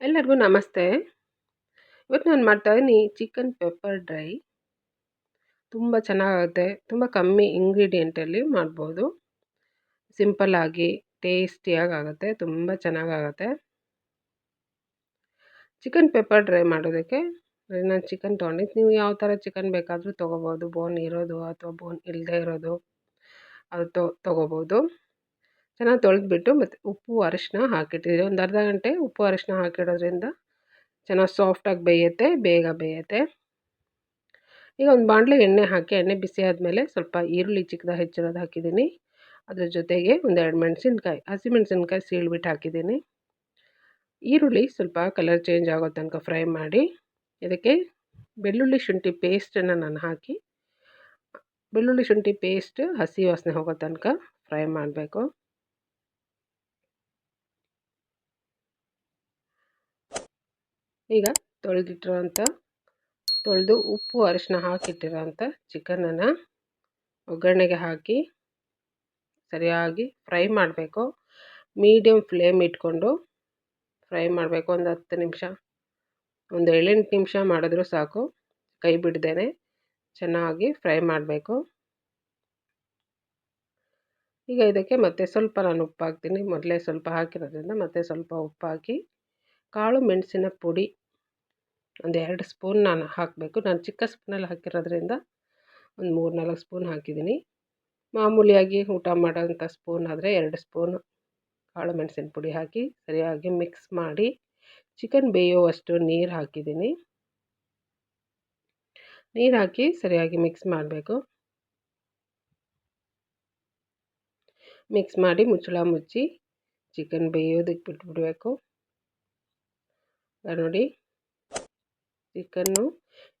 ಎಲ್ಲರಿಗೂ ನಮಸ್ತೆ. ಇವತ್ತು ನಾನು ಮಾಡ್ತಾಯಿದ್ದೀನಿ ಚಿಕನ್ ಪೆಪ್ಪರ್ ಡ್ರೈ ತುಂಬ ಚೆನ್ನಾಗುತ್ತೆ ತುಂಬ ಕಮ್ಮಿ ಇಂಗ್ರೀಡಿಯೆಂಟಲ್ಲಿ ಮಾಡ್ಬೋದು. ಸಿಂಪಲ್ಲಾಗಿ ಟೇಸ್ಟಿಯಾಗಿ ಆಗುತ್ತೆ, ತುಂಬ ಚೆನ್ನಾಗಾಗುತ್ತೆ ಚಿಕನ್ ಪೆಪ್ಪರ್ ಡ್ರೈ ಮಾಡೋದಕ್ಕೆ ನಾನು ಚಿಕನ್ ತೊಗೊಂಡಿದ್ದು ನೀವು ಯಾವ ಥರ ಚಿಕನ್ ಬೇಕಾದರೂ ತೊಗೋಬೋದು ಬೋನ್ ಇರೋದು ಅಥವಾ ಬೋನ್ ಇಲ್ಲದೆ ಇರೋದು, ಅದು ತೊಗೋಬೋದು. ಚೆನ್ನಾಗಿ ತೊಳೆದ್ಬಿಟ್ಟು ಮತ್ತು ಉಪ್ಪು, ಅರಿಶಿನ ಹಾಕಿಟ್ಟಿದ್ದೀವಿ ಒಂದು ಅರ್ಧ ಗಂಟೆ ಉಪ್ಪು, ಅರಿಶಿನ ಹಾಕಿಡೋದ್ರಿಂದ ಚೆನ್ನಾಗಿ ಸಾಫ್ಟಾಗಿ ಬೇಯುತ್ತೆ, ಬೇಗ ಬೇಯುತ್ತೆ. ಈಗ ಒಂದು ಬಾಣಲೆ ಎಣ್ಣೆ ಹಾಕಿ, ಎಣ್ಣೆ ಬಿಸಿ ಆದಮೇಲೆ ಸ್ವಲ್ಪ ಈರುಳ್ಳಿ ಚಿಕ್ಕದಾಗಿ ಹೆಚ್ಚಿರೋದು ಹಾಕಿದ್ದೀನಿ. ಅದ್ರ ಜೊತೆಗೆ ಒಂದೆರಡು ಮೆಣಸಿನ್ಕಾಯಿ ಹಸಿಮೆಣಸಿನ್ಕಾಯಿ ಸೀಳ್ಬಿಟ್ಟು ಹಾಕಿದ್ದೀನಿ. ಈರುಳ್ಳಿ ಸ್ವಲ್ಪ ಕಲರ್ ಚೇಂಜ್ ಆಗೋ ತನಕ ಫ್ರೈ ಮಾಡಿ, ಇದಕ್ಕೆ ಬೆಳ್ಳುಳ್ಳಿ ಶುಂಠಿ ಪೇಸ್ಟನ್ನು ನಾನು ಹಾಕಿ, ಬೆಳ್ಳುಳ್ಳಿ ಶುಂಠಿ ಪೇಸ್ಟ್ ಹಸಿ ವಾಸನೆ ಹೋಗೋ ತನಕ ಫ್ರೈ ಮಾಡಬೇಕು. ಈಗ ತೊಳೆದಿಟ್ಟಿರೋಂಥ ತೊಳೆದು ಉಪ್ಪು ಅರಿಶಿನ ಹಾಕಿಟ್ಟಿರೋಂಥ ಚಿಕನನ್ನು ಒಗ್ಗರಣೆಗೆ ಹಾಕಿ ಸರಿಯಾಗಿ ಫ್ರೈ ಮಾಡಬೇಕು. ಮೀಡಿಯಮ್ ಫ್ಲೇಮ್ ಇಟ್ಕೊಂಡು ಫ್ರೈ ಮಾಡಬೇಕು. ಒಂದು ಹತ್ತು ನಿಮಿಷ, ಒಂದು ಏಳೆಂಟು ನಿಮಿಷ ಮಾಡಿದ್ರೂ ಸಾಕು. ಕೈ ಬಿಡ್ದೇನೆ ಚೆನ್ನಾಗಿ ಫ್ರೈ ಮಾಡಬೇಕು. ಈಗ ಇದಕ್ಕೆ ಮತ್ತೆ ಸ್ವಲ್ಪ ನಾನು ಉಪ್ಪು ಹಾಕ್ತೀನಿ. ಮೊದಲೇ ಸ್ವಲ್ಪ ಹಾಕಿರೋದ್ರಿಂದ ಮತ್ತೆ ಸ್ವಲ್ಪ ಉಪ್ಪು ಹಾಕಿ ಕಾಳು ಮೆಣಸಿನ ಪುಡಿ. ಒಂದು ಎರಡು ಸ್ಪೂನ್ ನಾನು ಹಾಕಬೇಕು. ನಾನು ಚಿಕ್ಕ ಸ್ಪೂನಲ್ಲಿ ಹಾಕಿರೋದ್ರಿಂದ ಒಂದು ಮೂರು ನಾಲ್ಕು ಸ್ಪೂನ್ ಹಾಕಿದ್ದೀನಿ. ಮಾಮೂಲಿಯಾಗಿ ಊಟ ಮಾಡೋಂಥ ಸ್ಪೂನ್ ಆದರೆ ಎರಡು ಸ್ಪೂನು ಕಾಳು ಮೆಣಸಿನ ಪುಡಿ ಹಾಕಿ ಸರಿಯಾಗಿ ಮಿಕ್ಸ್ ಮಾಡಿ ಚಿಕನ್ ಬೇಯುವಷ್ಟು ನೀರು ಹಾಕಿದ್ದೀನಿ. ನೀರು ಹಾಕಿ ಸರಿಯಾಗಿ ಮಿಕ್ಸ್ ಮಾಡಬೇಕು. ಮಿಕ್ಸ್ ಮಾಡಿ ಮುಚ್ಚಳ ಮುಚ್ಚಿ ಚಿಕನ್ ಬೇಯೋದಕ್ಕೆ ಬಿಟ್ಬಿಡಬೇಕು. ನೋಡಿ, ಚಿಕನ್ನು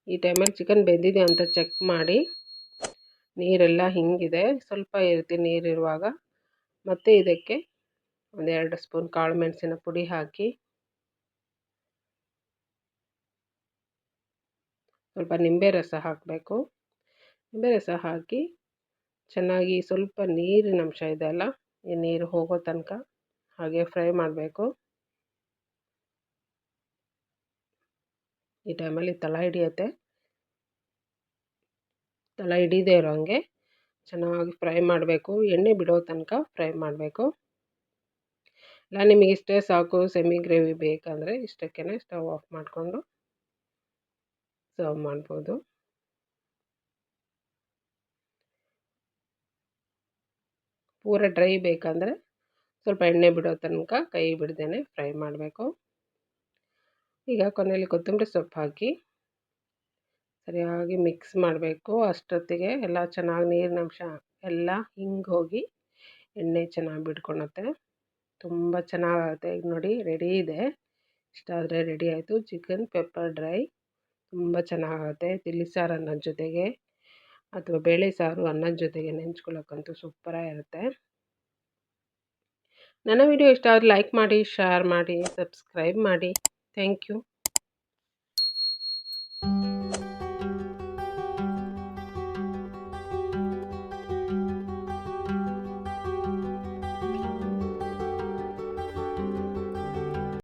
ಈ ಟೈಮಲ್ಲಿ ಚಿಕನ್ ಬೆಂದಿದೆ ಅಂತ ಚೆಕ್ ಮಾಡಿ. ನೀರೆಲ್ಲ ಹಿಂಗಿದೆ. ಸ್ವಲ್ಪ ಇರುತ್ತೆ ನೀರಿರುವಾಗ ಮತ್ತು ಇದಕ್ಕೆ ಒಂದೆರಡು ಸ್ಪೂನ್ ಕಾಳು ಮೆಣಸಿನ ಪುಡಿ ಹಾಕಿ. ಸ್ವಲ್ಪ ನಿಂಬೆ ರಸ ಹಾಕಬೇಕು. ನಿಂಬೆ ರಸ ಹಾಕಿ ಚೆನ್ನಾಗಿ ಸ್ವಲ್ಪ ನೀರಿನ ಅಂಶ ಇದೆ ಅಲ್ಲ? ಈ ನೀರು ಹೋಗೋ ತನಕ ಹಾಗೆ ಫ್ರೈ ಮಾಡಬೇಕು. ಈ ಟೈಮಲ್ಲಿ ತಳ ಹಿಡಿಯತ್ತೆ. ತಳ ಹಿಡಿದೇ ಇರೋ ಹಂಗೆ ಚೆನ್ನಾಗಿ ಫ್ರೈ ಮಾಡಬೇಕು. ಎಣ್ಣೆ ಬಿಡೋ ತನಕ ಫ್ರೈ ಮಾಡಬೇಕು. ಇಲ್ಲ, ನಿಮಗೆ ಇಷ್ಟೇ ಸಾಕು, ಸೆಮಿ ಗ್ರೇವಿ ಬೇಕಂದರೆ ಇಷ್ಟಕ್ಕೇ ಸ್ಟವ್ ಆಫ್ ಮಾಡಿಕೊಂಡು ಸರ್ವ್ ಮಾಡ್ಬೋದು. ಪೂರ ಡ್ರೈ ಬೇಕಂದರೆ ಸ್ವಲ್ಪ ಎಣ್ಣೆ ಬಿಡೋ ತನಕ ಕೈ ಬಿಡ್ದೇ ಫ್ರೈ ಮಾಡಬೇಕು. ಈಗ ಕೊನೆಯಲ್ಲಿ ಕೊತ್ತಂಬರಿ ಸೊಪ್ಪು ಹಾಕಿ ಸರಿಯಾಗಿ ಮಿಕ್ಸ್ ಮಾಡಬೇಕು. ಅಷ್ಟೊತ್ತಿಗೆ ಎಲ್ಲ ಚೆನ್ನಾಗಿ ನೀರಿನ ಅಂಶ ಎಲ್ಲ ಹಿಂಗೆ ಹೋಗಿ ಎಣ್ಣೆ ಚೆನ್ನಾಗಿ ಬಿಟ್ಕೊಳತ್ತೆ. ತುಂಬ ಚೆನ್ನಾಗಾಗುತ್ತೆ ಈಗ ನೋಡಿ ರೆಡಿ ಇದೆ. ಇಷ್ಟಾದರೆ ರೆಡಿ ಆಯಿತು. ಚಿಕನ್ ಪೆಪ್ಪರ್ ಡ್ರೈ ತುಂಬ ಚೆನ್ನಾಗಾಗುತ್ತೆ ತಿಳಿ ಸಾರು ಅನ್ನದ ಜೊತೆಗೆ ಅಥವಾ ಬೇಳೆ ಸಾರು ಅನ್ನದ ಜೊತೆಗೆ ನೆಂಚ್ಕೊಳ್ಳೋಕ್ಕಂತೂ ಸೂಪರಾಗಿರುತ್ತೆ ನನ್ನ ವಿಡಿಯೋ ಇಷ್ಟ ಆದರೆ ಲೈಕ್ ಮಾಡಿ ಶೇರ್ ಮಾಡಿ ಸಬ್ಸ್ಕ್ರೈಬ್ ಮಾಡಿ. Thank you.